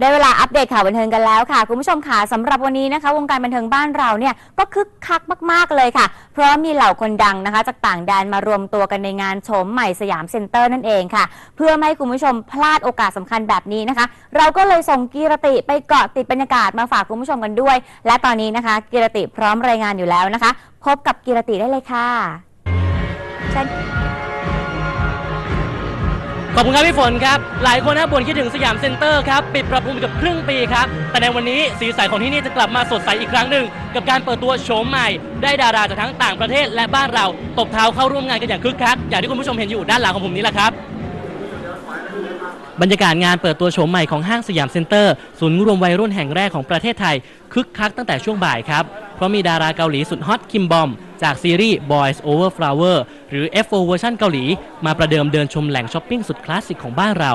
ได้เวลาอัปเดตข่าวบันเทิงกันแล้วค่ะ คุณผู้ชมค่ะสำหรับวันนี้นะคะ วงการบันเทิงบ้านเราเนี่ยก็คึกคักมาก ๆ เลยค่ะ เพราะมีเหล่าคนดังนะคะ จากต่างแดนมารวมตัวกันในงานโฉมใหม่สยามเซ็นเตอร์นั่นเองค่ะ เพื่อไม่ให้คุณผู้ชมพลาดโอกาสสำคัญแบบนี้นะคะ เราก็เลยส่งกีรติไปเกาะติดบรรยากาศมาฝากคุณผู้ชมกันด้วย และตอนนี้นะคะ กีรติพร้อมรายงานอยู่แล้วนะคะ พบกับกีรติได้เลยค่ะเชิญ อบคุณครับพี่ฝนครับ หลายคนนะบ่นคิดถึงสยามเซ็นเตอร์ครับ ปิดปรับปรุงเกับครึ่งปีครับ แต่ในวันนี้สีสันของที่นี่จะกลับมาสดใสอีกครั้งหนึ่ง กับการเปิดตัวโฉมใหม่ ได้ดาราจากทั้งต่างประเทศและบ้านเรา ตบเท้าเข้าร่วมงานกันอย่างคึกคัก อย่างที่คุณผู้ชมเห็นอยู่ด้านหลังของผมนี้แหละครับบรรยากาศงานเปิดตัวโฉมใหม่ของห้างสยามเซ็นเตอร์ศูนย์รวมวัยรุ่นแห่งแรกของประเทศไทย คึกคักตั้งแต่ช่วงบ่ายครับ เพราะมีดาราเกาหลีสุดฮอตคิมบอม จากซีรีส์ Boys Over Flower หรือ F4 เวอร์ชันเกาหลี มาประเดิมเดินชมแหล่งช้อปปิ้งสุดคลาสสิกของบ้านเรา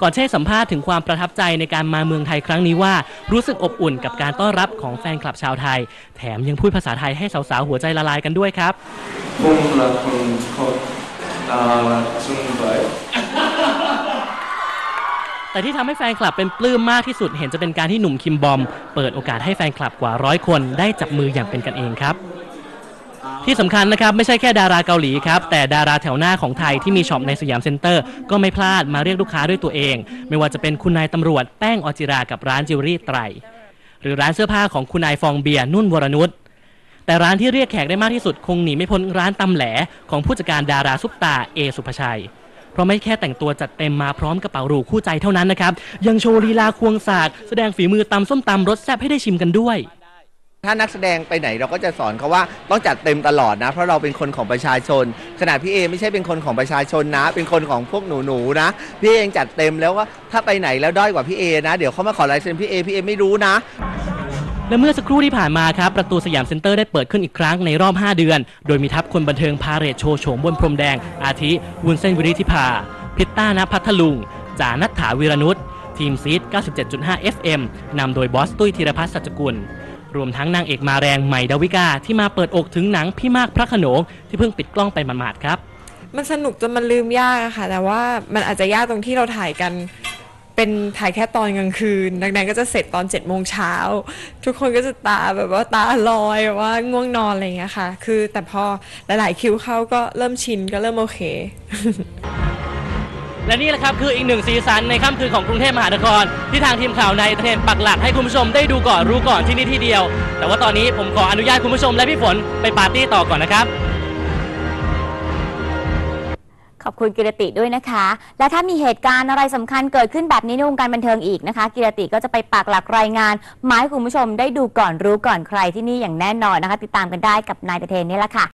ก่อนให้สัมภาษณ์ถึงความประทับใจในการมาเมืองไทยครั้งนี้ว่า รู้สึกอบอุ่นกับการต้อนรับของแฟนคลับชาวไทย แถมยังพูดภาษาไทยให้สาวๆหัวใจละลายกันด้วยครับผมรัคุคนอาจุไบแต่ที่ทำให้แฟนคลับเป็นปลื้มมากที่สุดเห็นจะเป็นการที่หนุ่มคิมบอม เปิดโอกาสให้แฟนคลับกว่าร้อยคนได้จับมืออย่างเป็นกันเองครับ ที่สำคัญนะครับ ไม่ใช่แค่ดาราเกาหลีครับ แต่ดาราแถวหน้าของไทยที่มีช็อปในสยามเซ็นเตอร์ ก็ไม่พลาดมาเรียกลูกค้าด้วยตัวเอง ไม่ว่าจะเป็นคุณนายตำรวจแป้งออจิรากับร้านจิวเวลรี่ไตร หรือร้านเสื้อผ้าของคุณนายฟองเบียร์นุ่นวรนุชแต่ร้านที่เรียกแขกได้มากที่สุดคงหนีไม่พ้นร้านตำแหลของผู้จัดการดาราซุปตาเอสุภชัย เพราะไม่แค่แต่งตัวจัดเต็มมาพร้อมกระเป๋าหรูคู่ใจเท่านั้นนะครับยังโชว์ลีลาควงศาสตร์แสดงฝีมือตำส้มตำรสแซ่บให้ได้ชิมกันด้วย ถ้านักแสดงไปไหนเราก็จะสอนเขาว่าต้องจัดเต็มตลอดนะ เพราะเราเป็นคนของประชาชน ขนาดพี่เอไม่ใช่เป็นคนของประชาชนนะ เป็นคนของพวกหนูหนูๆนะพี่เองจัดเต็มแล้วว่าถ้าไปไหนแล้วด้อยกว่าพี่เอนะ เดี๋ยวเขามาขอลายเซ็นพี่เอพี่เอไม่รู้นะ และเมื่อสักครู่ที่ผ่านมาครับ ประตูสยามเซ็นเตอร์ได้เปิดขึ้นอีกครั้งในรอบ 5 เดือน โดยมีทัพคนบันเทิงพาเหรดโชว์โฉมบนพรมแดง อาทิวุ้นเส้นวิริธิภาพิตต้าณพัทลุงจานัทถาวีรนุชทีมซีด97.5 FM นำโดยบอสตุ้ยธีรพัฒน์สัจกุล รวมทั้งนางเอกมาแรงใหม่ดาวิกา ที่มาเปิดอกถึงหนังพี่มากพระขนงที่เพิ่งปิดกล้องไปหมาดๆครับ มันสนุกจนมันลืมยากอะค่ะ แต่ว่ามันอาจจะยากตรงที่เราถ่ายกันเป็นถ่ายแค่ตอนกลางคืน ดังนั้นก็จะเสร็จตอน7จ็ดโมงเช้า ทุกคนก็จะตาแบบว่าตาลอยแบบว่าง่วงนอนอะไรอย่างเงี้ยค่ะ คือแต่พอหลายๆคิวเข้าก็เริ่มชินก็เริ่มโอเค และนี่แหละครับคืออีกหนึ่งสีสันในค่ำคืนของกรุงเทพมหานคร ที่ทางทีมข่าวในเทนปักหลักให้คุณผู้ชมได้ดูก่อนรู้ก่อนที่นี่ที่เดียว แต่ว่าตอนนี้ผมขออนุญาตคุณผู้ชมและพี่ฝนไปปาร์ตี้ต่อก่อนนะครับขอบคุณกิรติด้วยนะคะ และถ้ามีเหตุการณ์อะไรสำคัญเกิดขึ้นแบบนี้ในวงการบันเทิงอีกนะคะ กิรติก็จะไปปักหลักรายงานมาให้คุณผู้ชมได้ดูก่อนรู้ก่อนใครที่นี่อย่างแน่นอนนะคะ ติดตามกันได้กับนายเทนนี่แหละค่ะ